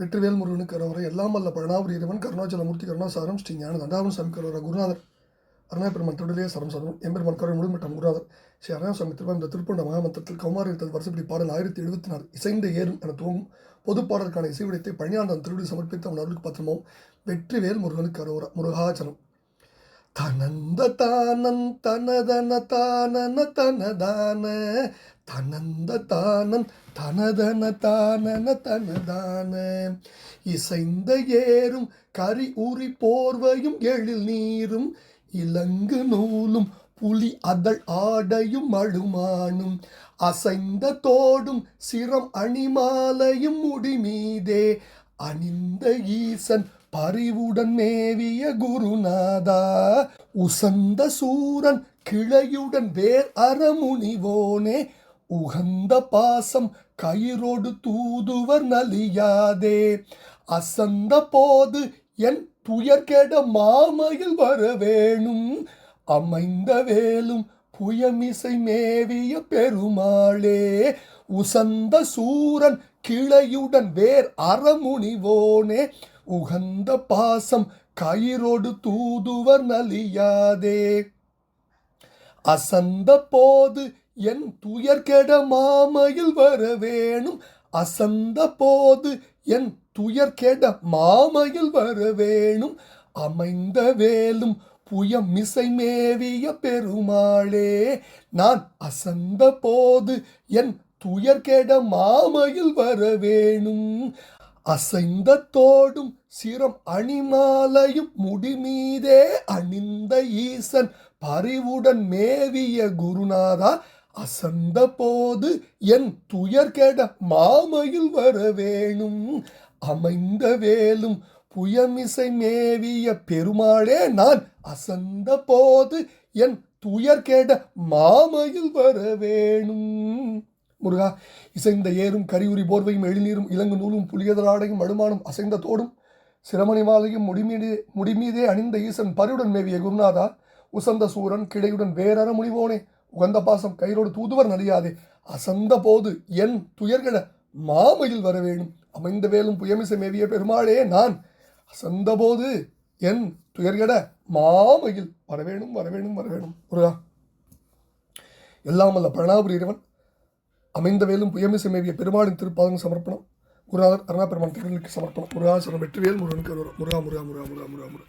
வெற்றிவேல் முருகனுக்கு கருணவரை எல்லாம் வல்ல பழனாபுரி இறைவன் கருணாச்சலமூர்த்தி கருணாசாரம் ஸ்ரீ ஞான தண்டாவன் சாமி கரோரா குருநாதர் அருணாபெருமான் தொழிலே சரம் சரம் எம்பெருமான் கரோரை முழுமட்டம் குருநாதர் ஸ்ரீ அருணாசாமி சுவாமி இந்த திருப்பண்ட மகாமந்திரத்தில் கௌமாரி எடுத்தது வருஷப்படி பாடல் ஆயிரத்தி எழுபத்தி நாலு இசைந்த ஏறும் என துவங்கும் பொது பாடலுக்கான இசைவிடத்தை பழனியாண்டன் திருவிழி சமர்ப்பித்த அவன் அருளுக்கு பத்திரமும் வெற்றிவேல் முருகனுக்கு கரோரா முருகாச்சலம். தனந்த தானன் தனதன தானன தனதான தனந்த தானன் தனதன தானன தனதான. இசைந்த ஏறும் கரி உரி போர்வையும் எழில் நீரும் இலங்கு நூலும் புலி அதழ் ஆடையும் அழுமானும் அசைந்த தோடும் சிரம் அணிமாலையும் முடிமீதே அணிந்த ஈசன் பறிவுடன் மேவிய குருநாதா. உசந்த சூரன் கிளையுடன் வேர் அறமுனிவோனே உகந்த பாசம் கயிறோடு தூதுவர் நலியாதே. அசந்த போது என் துயர்கெட மாமையில் வர வேணும் அமைந்த வேலும் புயமிசை மேவிய பெருமாளே. உசந்த சூரன் கிளையுடன் வேர் அறமுனிவோனே உகந்த பாசம் கயிறோடு தூதுவர் நலியாதே. அசந்த போது என் துயர்கெட மாமையில் வரவேணும். அசந்த போது என் துயர்கெட மாமையில் வரவேணும். அமைந்த வேலும் புயம் இசை மேவிய பெருமாளே நான் அசந்த போது என் துயர்கெட மாமையில் வரவேணும். அசைந்த தோடும் சிரம் அணிமாலையும் முடிமீதே அணிந்த ஈசன் பரிவுடன் மேவிய குருநாதா அசந்த போது என் துயர்கெட மாமையில் வர வேணும். அமைந்த வேலும் புயமிசை மேவிய பெருமாளே நான் அசந்த போது என் துயர்கெட மாமையில் வர வேணும். முருகா இசைந்த ஏறும் கரியுரி போர்வையும் எழுநீரும் இலங்கு நூலும் புளியதலாடையும் மடுமானும் அசைந்த தோடும் சிரமணி மாலையும் முடிமீதே முடிமீதே அணிந்த ஈசன் பரிவுடன் மேவிய குருநாதா உசந்த சூரன் கிடையுடன் வேறற முனிவோனே உகந்த பாசம் கயிறோடு தூதுவர் நலியாதே. அசந்த போது என் துயர்கள மாமையில் வர வேணும். அமைந்த வேலும் புயமிசை மேவிய பெருமாளே நான். அசந்த போது என் துயர்கட மாமையில் வரவேணும் வரவேணும் வரவேணும் முருகா. எல்லாம் அல்ல பிரணாபுரி இறைவன். அமைந்த வேலும் புயமிசை மேவிய பெருமாளின் திருப்பாதம் சமர்ப்பணம். குருநாதர் அருணா பெருமான் திருநெல்வேலிக்கு சமர்ப்பணம். முருகாசனம் வெற்றிவேல் முருகனுக்கு முருகா முருகா முருகா முருகா முருகா முருகா.